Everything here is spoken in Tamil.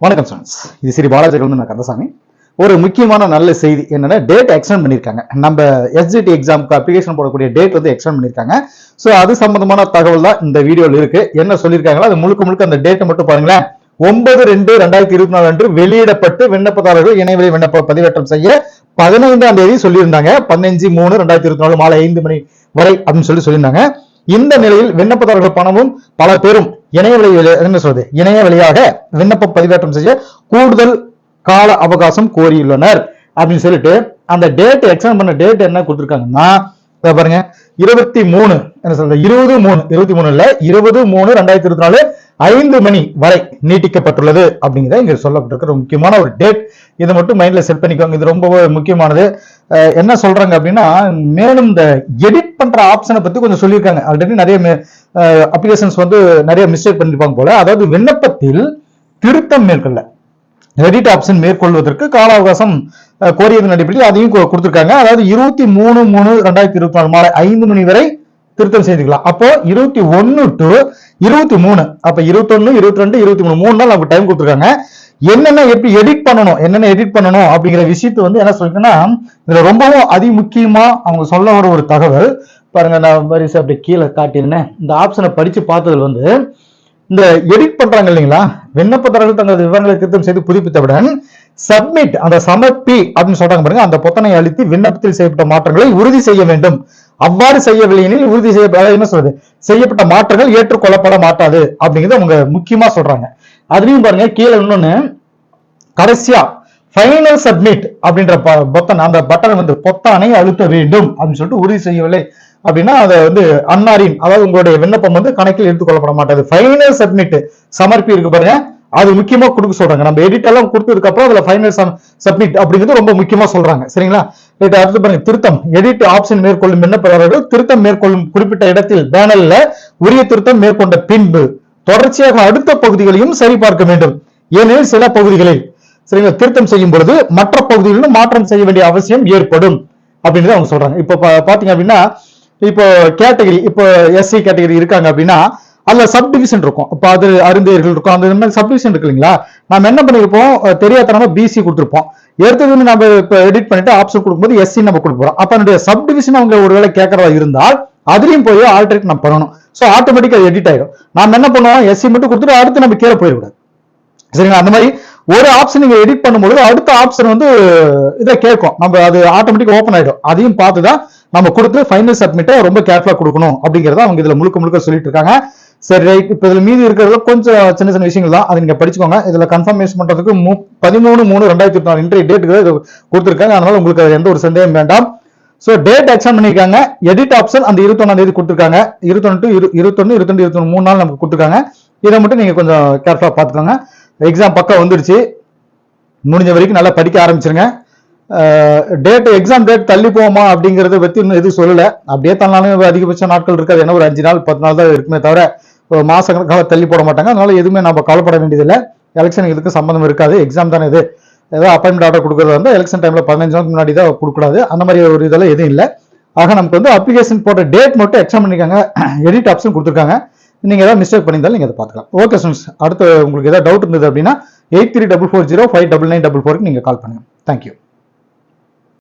வணக்கம் ஸ்டூடெண்ட்ஸ் இது ஸ்ரீ பாலாஜிகள் நான் கந்தசாமி. ஒரு முக்கியமான நல்ல செய்தி என்னன்னா டேட் எக்ஸ்டெண்ட் பண்ணியிருக்காங்க நம்ம எஸ்ஜிடி எக்ஸாமுக்கு அப்ளிகேஷன் போடக்கூடிய டேட் வந்து எக்ஸ்டெண்ட் பண்ணியிருக்காங்க ஸோ அது சம்பந்தமான தகவல் தான் இந்த வீடியோவில் இருக்கு. என்ன சொல்லியிருக்காங்களோ அது முழுக்க முழுக்க அந்த டேட்டை மட்டும் பாருங்களேன். ஒன்பது ரெண்டு ரெண்டாயிரத்தி இருபத்தி நாலு அன்று வெளியிடப்பட்டு விண்ணப்பதாரர்கள் இணையவழி விண்ணப்ப பதிவேற்றம் செய்ய பதினைந்தாம் தேதி சொல்லியிருந்தாங்க. பதினஞ்சு மூணு ரெண்டாயிரத்தி இருபத்தி நாலு மாலை ஐந்து மணி வரை அப்படின்னு சொல்லி சொல்லியிருந்தாங்க. இந்த நிலையில் விண்ணப்பதாரர்கள் பணமும் பல பேரும் இணைய வழி என்ன சொல்றது? இணைய வழியாக விண்ணப்ப பதிவேற்றம் செய்ய கூடுதல் கால அவகாசம் கோரியுள்ளனர் அப்படின்னு சொல்லிட்டு அந்த டேட் எக்ஸ்டெண்ட் பண்ண டேட் என்ன கொடுத்துருக்காங்கன்னா பாருங்க. இருபத்தி மூணு என்ன சொல்றது? இருபது மூணு இருபத்தி மூணு இல்ல இருபது மூணு ரெண்டாயிரத்தி இருபத்தி நாலு ஐந்து மணி வரை நீட்டிக்கப்பட்டுள்ளது அப்படிங்கிறத இங்க சொல்லப்பட்டிருக்கிற முக்கியமான ஒரு டேட் இதை மட்டும் மைண்ட்ல செட் பண்ணிக்கோங்க. இது ரொம்ப முக்கியமானது. என்ன சொல்றாங்க அப்படின்னா மேலும் இந்த எடிட் பண்ற ஆப்ஷனை பத்தி கொஞ்சம் சொல்லியிருக்காங்க. ஆல்ரெடி நிறைய அப்ளிகேஷன்ஸ் வந்து நிறைய மிஸ்டேக் பண்ணிருப்பாங்க போல. அதாவது விண்ணப்பத்தில் திருத்தம் மேற்கொள்ள. எடிட் ஆப்ஷன் மேற்கொள்வதற்கு கால அவகாசம் அஹ், கோரியதன் அடிப்படையில் அதையும் கொடுத்துருக்காங்க கொடுத்திருக்காங்க. அதாவது இருபத்தி மூணு மூணு ரெண்டாயிரத்தி இருபத்தி நாலு மாலை ஐந்து மணி வரை திருத்தம் செய்துக்கலாம். அப்போ இருபத்தி ஒன்னு டு இருபத்தி மூணு. அப்ப இருபத்தொன்னு இருபத்தி ரெண்டு இருபத்தி மூணு மூணு நாள் நமக்கு டைம் கொடுத்துருக்காங்க. என்னென்ன எப்படி எடிட் பண்ணணும் என்னென்ன எடிட் பண்ணணும் அப்படிங்கிற விஷயத்தை வந்து என்ன சொல்லிருக்கேன்னா இதுல ரொம்பவும் அதி முக்கியமா அவங்க சொல்ல வர ஒரு தகவல். பாருங்க நான் வரிசை அப்படி கீழே காட்டியிருந்தேன். இந்த ஆப்ஷனை படிச்சு பார்த்ததுல வந்து இந்த எடிட் பண்றாங்க இல்லைங்களா? விண்ணப்பதாரர்கள் தங்களது விவரங்களை திருத்தம் செய்து புதுப்பித்தவுடன் சப்மிட் அந்த சமர்ப்பி அப்படின்னு சொல்றாங்க பாருங்க அந்த பொத்தனை அளித்து விண்ணப்பத்தில் செய்யப்பட்ட மாற்றங்களை உறுதி செய்ய வேண்டும். அவ்வாறு செய்யவில்லை எனில் உறுதி செய்ய என்ன சொல்றது? செய்யப்பட்ட மாற்றங்கள் ஏற்றுக்கொள்ளப்பட மாட்டாது அப்படிங்கறத அவங்க முக்கியமா சொல்றாங்க. அதுலயும் பாருங்க கீழே இன்னொன்னு கடைசியா ஃபைனல் சப்மிட் அப்படின்ற ப- பொத்தன் அந்த பட்டனை வந்து பொத்தானை அழுத்த வேண்டும் அப்படின்னு சொல்லிட்டு உறுதி செய்யவில்லை. அப்படின்னா அதை வந்து அன்னாரின் அதாவது உங்களுடைய விண்ணப்பம் வந்து கணக்கில் எடுத்துக்கொள்ளப்பட மாட்டாது. ஃபைனல் சப்மிட் சமர்ப்பி இருக்கு பாருங்க. அது முக்கியமா கொடுக்க சொல்றாங்க. நம்ம எடிட் எல்லாம் கொடுத்ததுக்கு அப்புறம் அதுல ஃபைனல் சப்மிட் அப்படிங்கிறது ரொம்ப முக்கியமா சொல்றாங்க. சரிங்களா? ரைட் அடுத்து பாருங்க திருத்தம். எடிட் ஆப்ஷன் மேற்கொள்ளும் விண்ணப்பதாரர்கள் திருத்தம் மேற்கொள்ளும் குறிப்பிட்ட இடத்தில் பேனல்ல உரிய திருத்தம் மேற்கொண்ட பின்பு தொடர்ச்சியாக அடுத்த பகுதிகளையும் சரிபார்க்க வேண்டும். ஏனெனில் சில பகுதிகளில் சரிங்களா திருத்தம் செய்யும் பொழுது மற்ற பகுதிகளிலும் மாற்றம் செய்ய வேண்டிய அவசியம் ஏற்படும் அப்படின்னு அவங்க சொல்றாங்க. இப்போ பாத்தீங்க அப்படின்னா இப்போ கேட்டகரி இப்போ எஸ்சி கேட்டகரி இருக்காங்க அப்படின்னா அதுல சப் டிவிஷன் இருக்கும். இப்போ அது அருந்தையர்கள் இருக்கும். அந்த மாதிரி சப்டிவிஷன் இருக்கு இல்லைங்களா? நம்ம என்ன பண்ணிருப்போம்? தெரியாதனமா பிசி கொடுத்துருப்போம். எடுத்தது வந்து நம்ம இப்போ எடிட் பண்ணிட்டு ஆப்ஷன் கொடுக்கும்போது எஸ்சி நம்ம கொடுக்குறோம் அப்ப என்னுடைய சப் டிவிஷன் அவங்க ஒருவேளை கேட்கறதா இருந்தால் அதுலயும் போய் ஆல்டரேட் நம்ம பண்ணணும். ஸோ ஆட்டோமேட்டிக்காக எடிட் ஆகிடும் நாம என்ன பண்ணுவோம் எஸ்சி மட்டும் கொடுத்துட்டு அடுத்து நம்ம கீழே போயிடக்கூடாது. சரிங்களா? அந்த மாதிரி ஒரு ஆப்ஷன் நீங்க எடிட் பண்ணும்போது அடுத்த ஆப்ஷன் வந்து இதை கேட்கும். நம்ம அது ஆட்டோமேட்டிக் ஓப்பன் ஆயிடும். அதையும் பார்த்து தான் நம்ம கொடுத்து ஃபைனல் சப்மிட்டை ரொம்ப கேர்ஃபுல்லா கொடுக்கணும் அப்படிங்கறத அவங்க இதுல முழுக்க முழுக்க சொல்லிட்டு இருக்காங்க சரி ரைட் இப்போ இதில் மீதி இருக்கிறதுல கொஞ்சம் சின்ன சின்ன விஷயங்கள் தான். அதை நீங்கள் படிச்சுக்கோங்க. இதில் கன்ஃபர்மேஷன் பண்ணுறதுக்கு மு- பதிமூணு மூணு ரெண்டாயிரத்தி இருபத்தி நாலு இன்றைய டேட்டுக்கு கொடுத்துருக்காங்க. அதனால உங்களுக்கு எந்த ஒரு சந்தேகம் வேண்டாம். ஸோ டேட் எக்ஸ்டன் பண்ணியிருக்காங்க எடிட் ஆப்ஷன் அந்த இருபத்தொன்னாம் தேதி கொடுத்துருக்காங்க. இருபத்தொன்னு டு இரு இருபத்தொன்னு இருபத்தெண்டு இருபத்தொன்று மூணு நாள் நமக்கு கொடுத்துருக்காங்க. இதை மட்டும் நீங்கள் கொஞ்சம் கேர்ஃபுல்லாக பார்த்துக்கோங்க. எக்ஸாம் பக்கம் வந்துருச்சு. முடிஞ்ச வரைக்கும் நல்லா படிக்க ஆரம்பிச்சிருங்க. டேட் எக்ஸாம் டேட் தள்ளி போவோமா அப்படிங்கிறத பற்றி இன்னும் எதுவும் சொல்லலை. அப்படியே தள்ளாலும் அதிகபட்ச நாட்கள் இருக்காது. ஏன்னா ஒரு அஞ்சு நாள் பத்து நாள் தான் இருக்குமே தவிர ஒரு மாசக்கணக்காக தள்ளி போட மாட்டாங்க. அதனால எதுவுமே நம்ம கவலைப்பட வேண்டியதில்லை. எலெக்ஷன் இதுக்கு சம்மந்தம் இருக்காது. எக்ஸாம் தானே இது. ஏதோ அப்பாயின்மெண்ட் ஆர்டர் கொடுக்குறது வந்து எலெக்ஷன் டைமில் பதினஞ்சு நாளுக்கு முன்னாடி தான் கொடுக்கூடாது அந்த மாதிரி ஒரு இதெல்லாம் எதுவும் இல்லை. ஆக நமக்கு வந்து அப்ளிகேஷன் போட்ட டேட் மட்டும் எக்ஸாம் பண்ணிக்காங்க. எடிட் ஆப்ஷன் கொடுத்துருக்காங்க. நீங்கள் ஏதாவது மிஸ்டேக் பண்ணியிருந்தாலும் நீங்கள் அதை பார்த்துக்கலாம். ஓகே ஸ்டூடெண்ட்ஸ் அடுத்து உங்களுக்கு ஏதாவது டவுட் இருந்தது அப்படின்னா eight three double four zero five double nine double ஃபோருக்கு நீங்கள் கால் பண்ணுங்கள் தேங்க்யூ